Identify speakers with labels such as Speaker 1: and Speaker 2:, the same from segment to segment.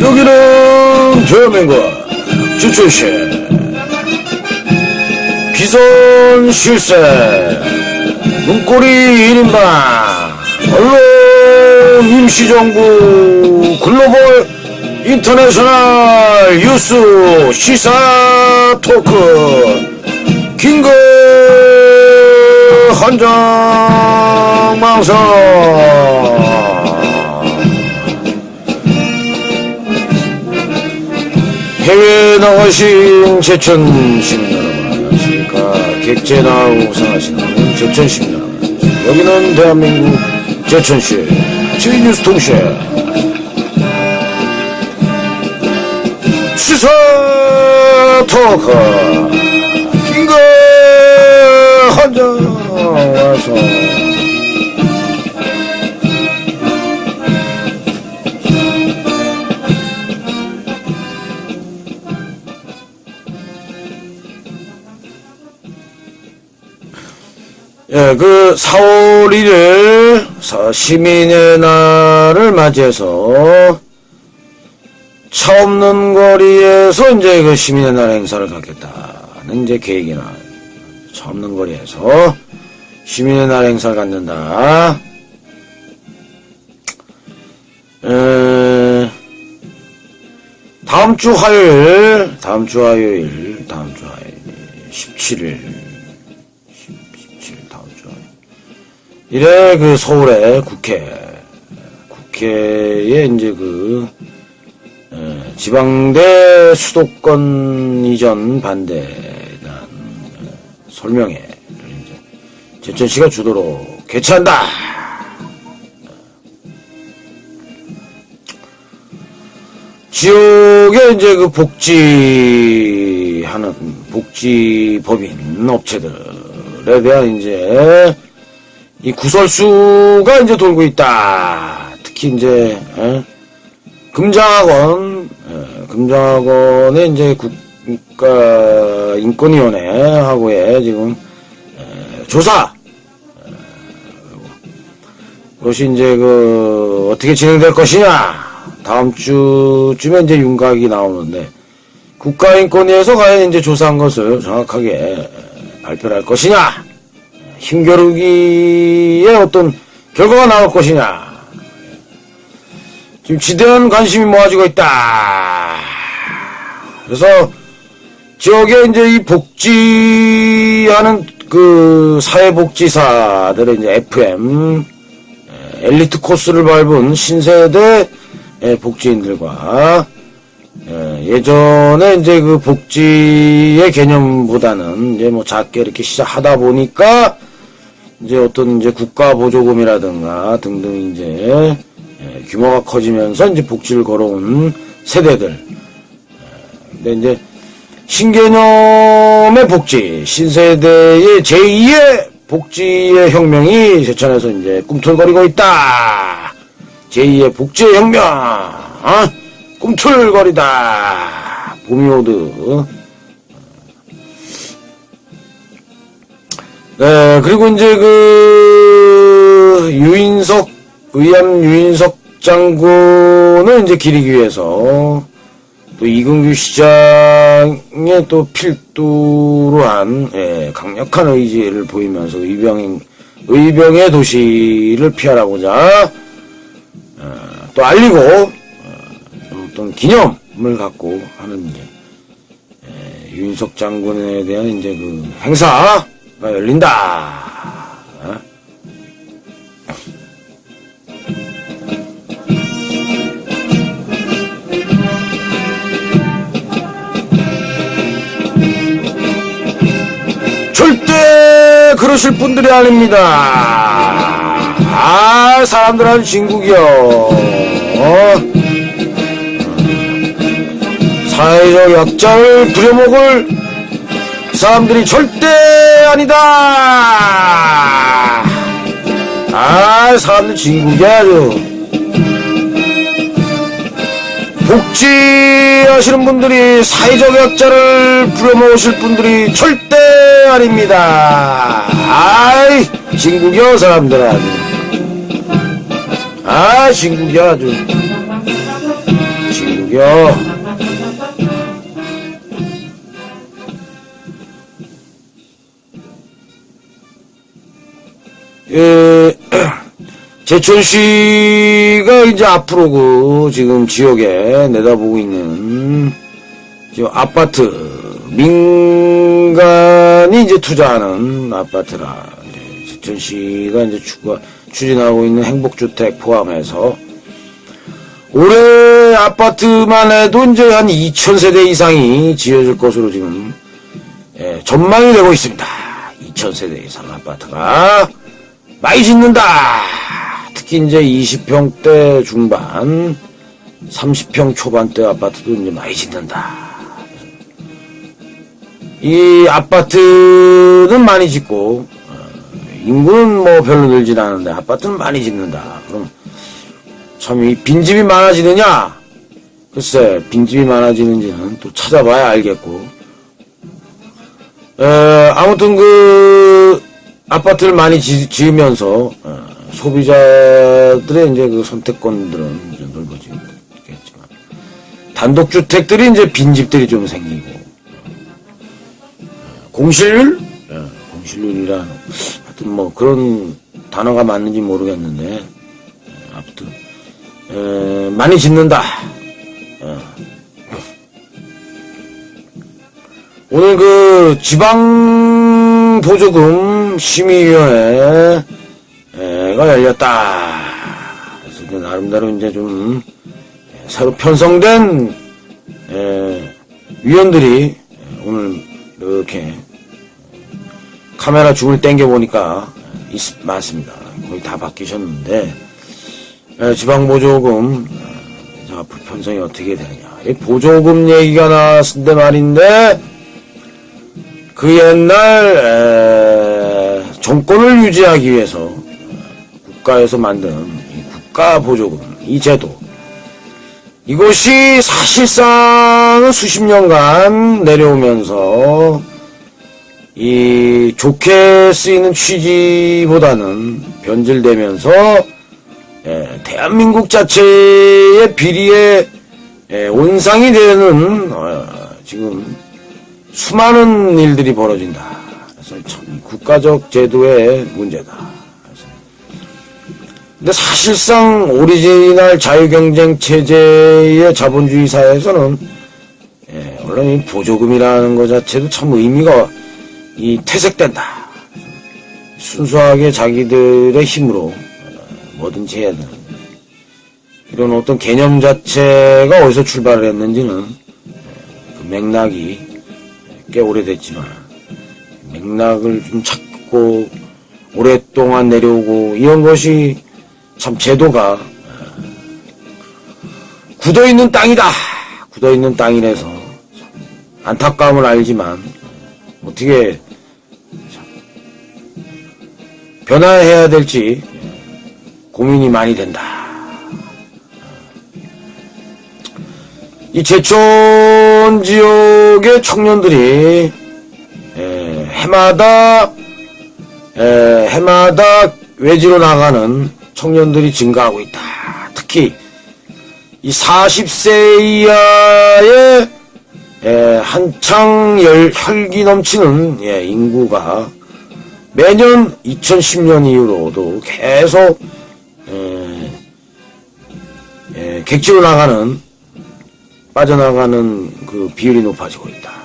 Speaker 1: 여기는 대한민국 주출시 비선 실세 문고리 1인방 언론 임시정부 글로벌 인터내셔널 뉴스 시사 토크 긴급 한정 방송 해외에 나가신 제천 시민 여러분 안녕하십니까? 객제 나오고 상하시는 제천 시민 여러분 여기는 대한민국 제천시 지휘뉴스 통신 시사 토크 긴급 한정 와서 예, 그 4월 1일 사- 시민의 날을 맞이해서 차 없는 거리에서 이제 그 시민의 날 행사를 갖겠다는 이제 계획이나 차 없는 거리에서 시민의 날 행사를 갖는다. 에, 다음 주 화요일, 다음 주 화요일, 다음 주 화요일, 17일, 17일 이래 그 서울의 국회, 국회에 이제 그 에, 지방대 수도권 이전 반대에 설명회를 이제 제천시가 주도로 개최한다. 지역에 이제 그 복지하는 복지 법인 업체들에 대한 이제 이 구설수가 이제 돌고 있다. 특히 이제 에? 금장학원, 예, 금장학원의 이제 국가 인권위원회하고의 지금 예, 조사 예, 그것이 이제 그 어떻게 진행될 것이냐 다음 주쯤에 이제 윤곽이 나오는데 국가인권위에서 과연 이제 조사한 것을 정확하게 예, 발표를 할 것이냐 힘겨루기에 어떤 결과가 나올 것이냐 지금 지대한 관심이 모아지고 있다. 그래서 지역에 이제 이 복지하는 그 사회복지사들의 이제 FM 에, 엘리트 코스를 밟은 신세대 에, 복지인들과 에, 예전에 이제 그 복지의 개념보다는 이제 뭐 작게 이렇게 시작하다 보니까 이제 어떤 이제 국가 보조금이라든가 등등 이제 예, 규모가 커지면서 이제 복지를 걸어온 세대들. 예, 근데 이제 신개념의 복지, 신세대의 제2의 복지의 혁명이 제천에서 이제 꿈틀거리고 있다. 제2의 복지의 혁명, 어? 꿈틀거리다. 봄이 네, 그리고 이제 그, 유인석, 의암 유인석 장군을 이제 기리기 위해서 또 이근규 시장의 또 필두로 한, 예, 강력한 의지를 보이면서 의병인, 의병의 도시를 피하라고자, 어, 또 알리고, 어, 어떤 기념을 갖고 하는 이제, 예, 유인석 장군에 대한 이제 그 행사가 열린다. 어? 절대 그러실 분들이 아닙니다. 아, 사람들한 진국이요. 어? 사회적 약자를 부려먹을 사람들이 절대 아니다. 아, 사람들 진국이야, 아주. 복지하시는 분들이 사회적 약자를 부려먹으실 분들이 절대 아닙니다. 아이, 진국이여, 사람들 아주. 아, 진국이야, 아주. 진국. 저기 예, 제천 씨가 이제 앞으로 그 지금 지역에 내다보고 있는 지금 아파트 민간이 이제 투자하는 아파트라 이제 제천 씨가 이제 추가 추진하고 있는 행복주택 포함해서 올해 아파트만 해도 이제 한 2,000세대 이상이 지어질 것으로 지금 예, 전망이 되고 있습니다. 2,000세대 이상 아파트가 많이 짓는다. 특히 이제 20평대 중반, 30평 초반대 아파트도 이제 많이 짓는다. 이 아파트는 많이 짓고 어, 인구는 뭐 별로 늘진 않은데 아파트는 많이 짓는다. 그럼 참 이 빈집이 많아지느냐? 글쎄 빈집이 많아지는지는 또 찾아봐야 알겠고 에, 아무튼 그 아파트를 많이 지, 지으면서 어, 소비자들의 이제 그 선택권들은 이제 넓어지겠지만 단독주택들이 이제 빈집들이 좀 생기고 공실률? 예, 공실률이라 하여튼 뭐 그런 단어가 맞는지 모르겠는데 예, 아무튼 에, 많이 짓는다. 예. 오늘 그 지방 보조금 심의위원회가 열렸다. 그래서 나름대로 이제 좀 예, 새로 편성된 에, 위원들이 오늘 이렇게 카메라 줄을 땡겨 보니까 있, 많습니다. 거의 다 바뀌셨는데 에, 지방 보조금 어, 자 편성이 어떻게 되느냐. 이 보조금 얘기가 나왔는데 말인데 그 옛날 에, 정권을 유지하기 위해서 국가에서 만든 이 국가 보조금 이 제도 이것이 사실상은 수십 년간 내려오면서 이 좋게 쓰이는 취지보다는 변질되면서 예, 대한민국 자체의 비리에 예, 온상이 되는 어, 지금 수많은 일들이 벌어진다. 국가적 제도의 문제다. 근데 사실상 오리지널 자유경쟁 체제의 자본주의 사회에서는 예, 이 보조금이라는 것 자체도 참 의미가 이 퇴색된다. 순수하게 자기들의 힘으로 어, 뭐든지 해야 되는 이런 어떤 개념 자체가 어디서 출발을 했는지는 예, 그 맥락이 꽤 오래됐지만 맥락을 좀 찾고 오랫동안 내려오고 이런 것이 참 제도가 어, 굳어 있는 땅이다. 굳어 있는 땅이라서 참 안타까움을 알지만 어떻게 참 변화해야 될지 고민이 많이 된다. 이 제천 지역의 청년들이 에, 해마다 에, 해마다 외지로 나가는 청년들이 증가하고 있다. 특히 이 40세 이하의 에, 한창 열, 혈기 넘치는 예, 인구가 매년 2010년 이후로도 계속 에, 에, 객지로 나가는 빠져나가는 그 비율이 높아지고 있다.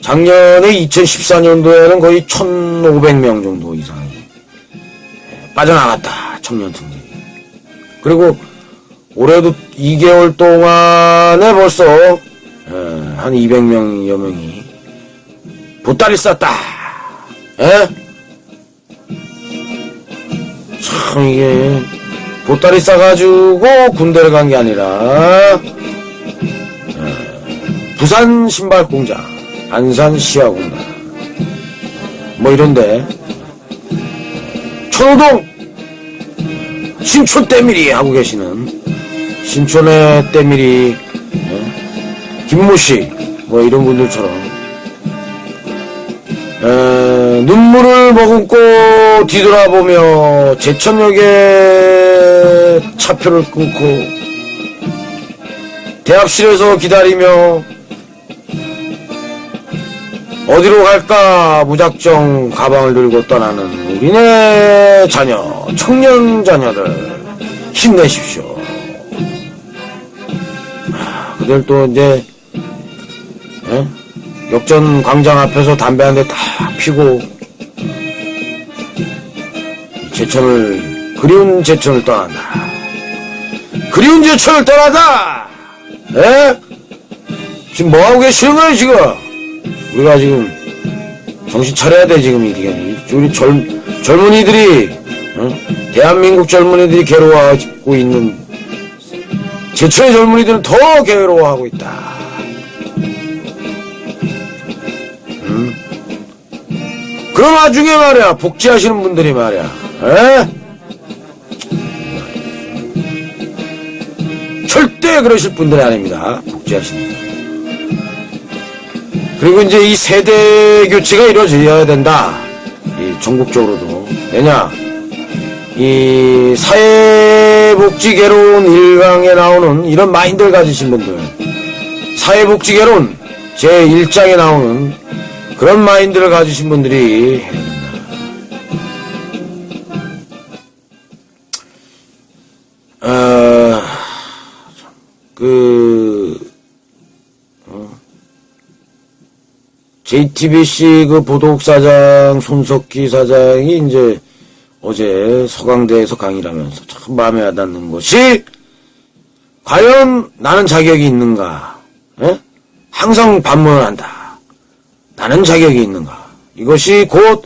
Speaker 1: 작년에 2014년도에는 거의 1,500명 정도 이상이 예, 빠져나갔다. 청년 승들이. 그리고 올해도 2개월 동안에 벌써 예, 한 200명여 명이 보따리 쌌다. 예? 참 이게 보따리 싸가지고 군대를 간 게 아니라 어, 부산 신발 공장, 안산 공단 뭐 이런데 천호동 신촌 때밀이 하고 계시는 신촌의 때밀이 예? 김모 씨 뭐 이런 분들처럼 에, 눈물을 머금고 뒤돌아보며 제천역에 차표를 끊고 대합실에서 기다리며 어디로 갈까 무작정 가방을 들고 떠나는 우리네 자녀, 청년 자녀들 힘내십시오. 아, 그들 또 이제 예? 역전 광장 앞에서 담배 한 대 다 피고 제천을 그리운 제천을 떠난다. 그리운 제천을 떠나다. 예? 지금 뭐 하고 계시는 거예요 지금? 우리가 지금 정신 차려야 돼 지금 이게 우리 젊 젊은이들이 어? 대한민국 젊은이들이 괴로워하고 있는 제천의 젊은이들은 더 괴로워하고 있다. 음? 그런 와중에 말이야 복지하시는 분들이 말이야, 에? 절대 그러실 분들이 아닙니다. 복지하시는 분. 그리고 이제 이 세대 교체가 이루어져야 된다. 이 전국적으로도. 왜냐? 이 사회복지 개론 일강에 나오는 이런 마인드를 가지신 분들. 사회복지 개론 제1장에 나오는 그런 마인드를 가지신 분들이 JTBC 그 보도국 사장 손석희 사장이 이제 어제 서강대에서 강의를 하면서 참 마음에 와닿는 것이 과연 나는 자격이 있는가? 예? 항상 반문을 한다. 나는 자격이 있는가? 이것이 곧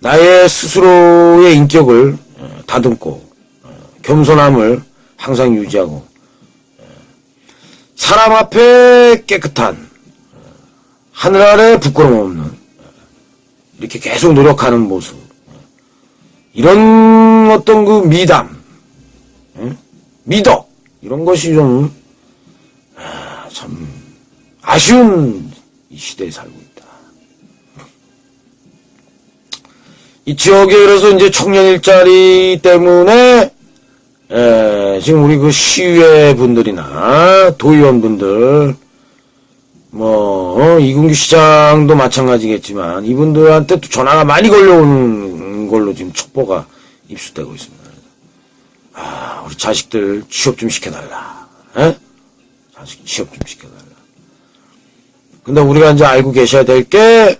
Speaker 1: 나의 스스로의 인격을 어, 다듬고 어, 겸손함을 항상 유지하고 어, 사람 앞에 깨끗한 하늘 아래 부끄럼 없는 이렇게 계속 노력하는 모습 이런 어떤 그 미담 예? 미덕 이런 것이 좀 참 아쉬운 이 시대에 살고 있다. 이 지역에 그래서 이제 청년 일자리 때문에 에, 지금 우리 그 시의회 분들이나 도의원 분들 뭐 어, 이gun규 시장도 마찬가지겠지만 이분들한테 또 전화가 많이 걸려오는 걸로 지금 첩보가 입수되고 있습니다. 아 우리 자식들 취업 좀 시켜달라. 에? 자식 취업 좀 시켜달라. 근데 우리가 이제 알고 계셔야 될 게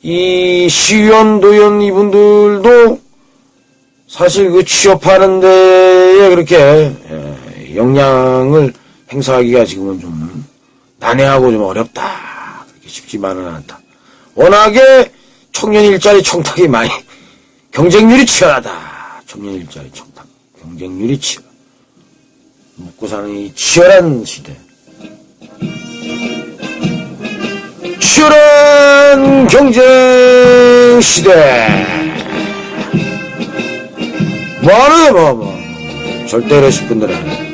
Speaker 1: 이 시의원 도의원 이분들도 사실 그 취업하는 데에 그렇게 예, 영향을 행사하기가 지금은 좀 난해하고 좀 어렵다. 그렇게 쉽지만은 않다. 워낙에 청년 일자리 청탁이 많이 경쟁률이 치열하다. 청년 일자리 청탁 경쟁률이 치열. 먹고 사는 이 치열한 시대. 치열한 경쟁 시대. 뭐하는 뭐, 뭐. 절대 이러실 분들 아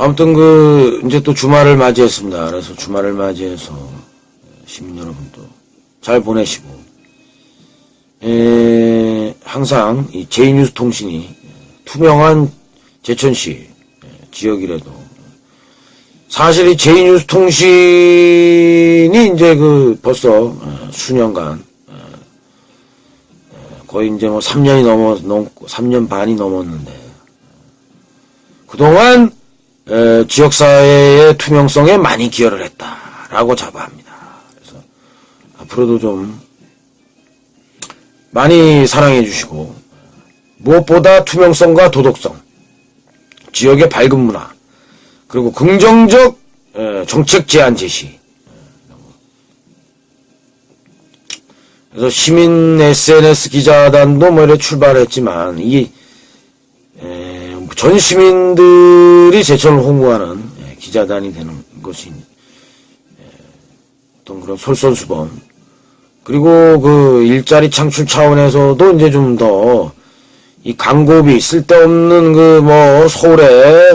Speaker 1: 아무튼 그 이제 또 주말을 맞이했습니다. 그래서 주말을 맞이해서 시민 여러분도 잘 보내시고 에, 항상 이 제이뉴스 통신이 투명한 제천시 지역이라도 사실 이 제이뉴스 통신이 이제 그 벌써 어, 수년간 거의 이제 뭐 3년이 넘어 넘고 3년 반이 넘었는데 그동안 에, 지역사회의 투명성에 많이 기여를 했다라고 자부합니다. 그래서 앞으로도 좀 많이 사랑해 주시고 무엇보다 투명성과 도덕성, 지역의 밝은 문화, 그리고 긍정적 에, 정책 제안 제시. 그래서 시민 SNS 기자단도 뭐 이렇게 출발했지만 이 에, 전 시민들이 제천을 홍보하는 예, 기자단이 되는 것이 예, 어떤 그런 솔선수범. 그리고 그 일자리 창출 차원에서도 이제 좀 더 이 광고비 쓸데없는 그 뭐 서울에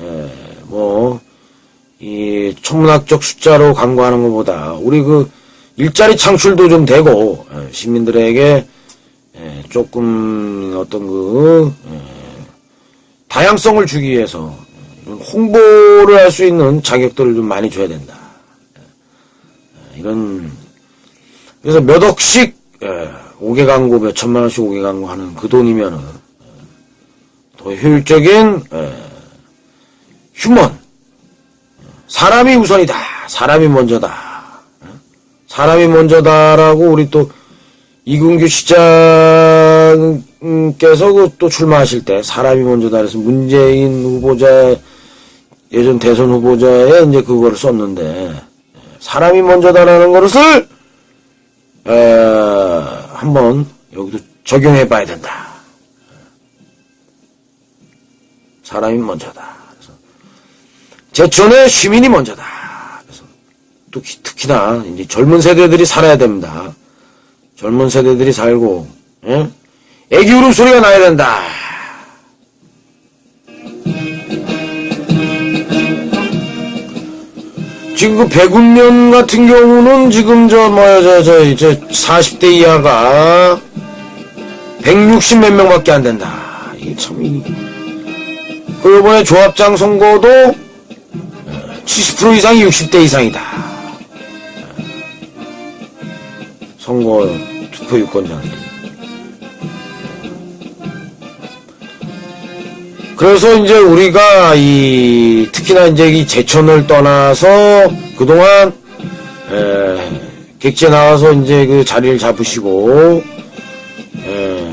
Speaker 1: 예, 뭐이 천문학적 숫자로 광고하는 것보다 우리 그 일자리 창출도 좀 되고 예, 시민들에게 예, 조금 어떤 그 예, 다양성을 주기 위해서 홍보를 할 수 있는 자격들을 좀 많이 줘야 된다. 예, 이런 그래서 몇 억씩 예, 5개 광고 몇 천만 원씩 5개 광고 하는 그 돈이면은 예, 더 효율적인 예, 휴먼 사람이 우선이다. 사람이 먼저다. 예? 사람이 먼저다라고 우리 또 이근규 시장 께서 그 또 출마하실 때 사람이 먼저다 그래서 문재인 후보자 예전 대선 후보자에 이제 그거를 썼는데 예, 사람이 먼저다라는 것을 에, 한번 여기도 적용해 봐야 된다. 사람이 먼저다. 그래서 제천의 시민이 먼저다. 그래서 또 기- 특히나 이제 젊은 세대들이 살아야 됩니다. 젊은 세대들이 살고 예? 애기 울음소리가 나야 된다. 지금 그 배군면 같은 경우는 지금 저 뭐야 저저 저 40대 이하가 160 몇 명밖에 안 된다. 이게 참 이. 그 이번에 조합장 선거도 70% 이상이 60대 이상이다. 선거 투표 유권자들 그래서 이제 우리가 이 특히나 이제 이 제천을 떠나서 그동안 에, 객지에 나와서 이제 그 자리를 잡으시고 에,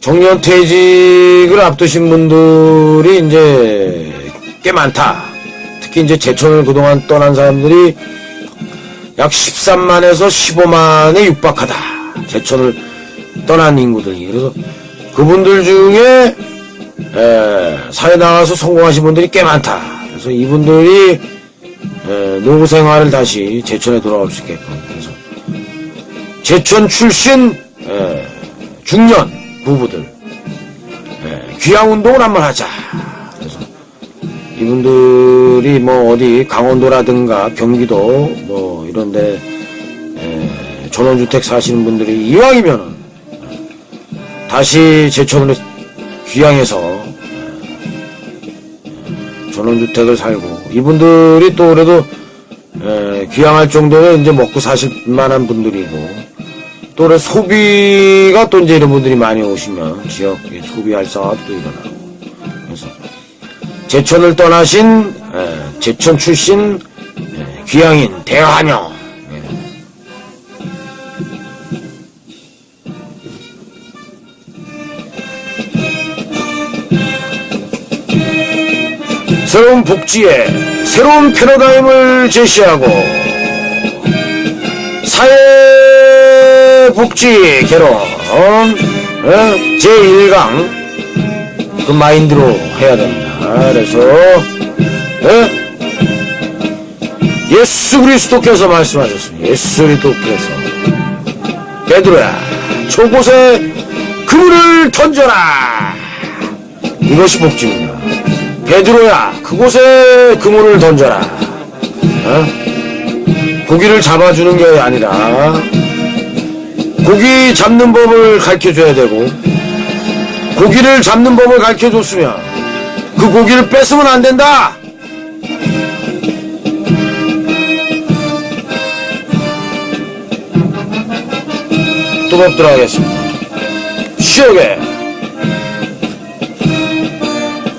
Speaker 1: 정년 퇴직을 앞두신 분들이 이제 꽤 많다. 특히 이제 제천을 그동안 떠난 사람들이 약 13만에서 15만에 육박하다. 제천을 떠난 인구들이. 그래서 그분들 중에 에, 사회 나가서 성공하신 분들이 꽤 많다. 그래서 이분들이 에, 노후 생활을 다시 제천에 돌아올 수 있게끔. 그래서 제천 출신 에, 중년 부부들 에, 귀향 운동을 한번 하자. 그래서 이분들이 뭐 어디 강원도라든가 경기도 뭐 이런데 에, 전원주택 사시는 분들이 이왕이면은 에, 다시 제천으로 귀향해서 에, 전원주택을 살고 이분들이 또 그래도 에, 귀향할 정도는 이제 먹고 사실 만한 분들이고 또 그래 소비가 또 이제 이런 분들이 많이 오시면 지역에 소비 활성화도 또 일어나고. 그래서 제천을 떠나신 에, 제천 출신 에, 귀향인 대환영 새로운 복지에 새로운 패러다임을 제시하고 사회복지 개론 어? 제1강 그 마인드로 해야 된다. 그래서 예? 예수 그리스도께서 말씀하셨습니다. 예수 그리스도께서 베드로야 초곳에 그물을 던져라. 이것이 복지입니다. 베드로야 그곳에 그물을 던져라. 어? 고기를 잡아주는 게 아니라 고기 잡는 법을 가르쳐줘야 되고 고기를 잡는 법을 가르쳐 줬으면 그 고기를 뺏으면 안 된다. 또 뵙도록 하겠습니다. 시역에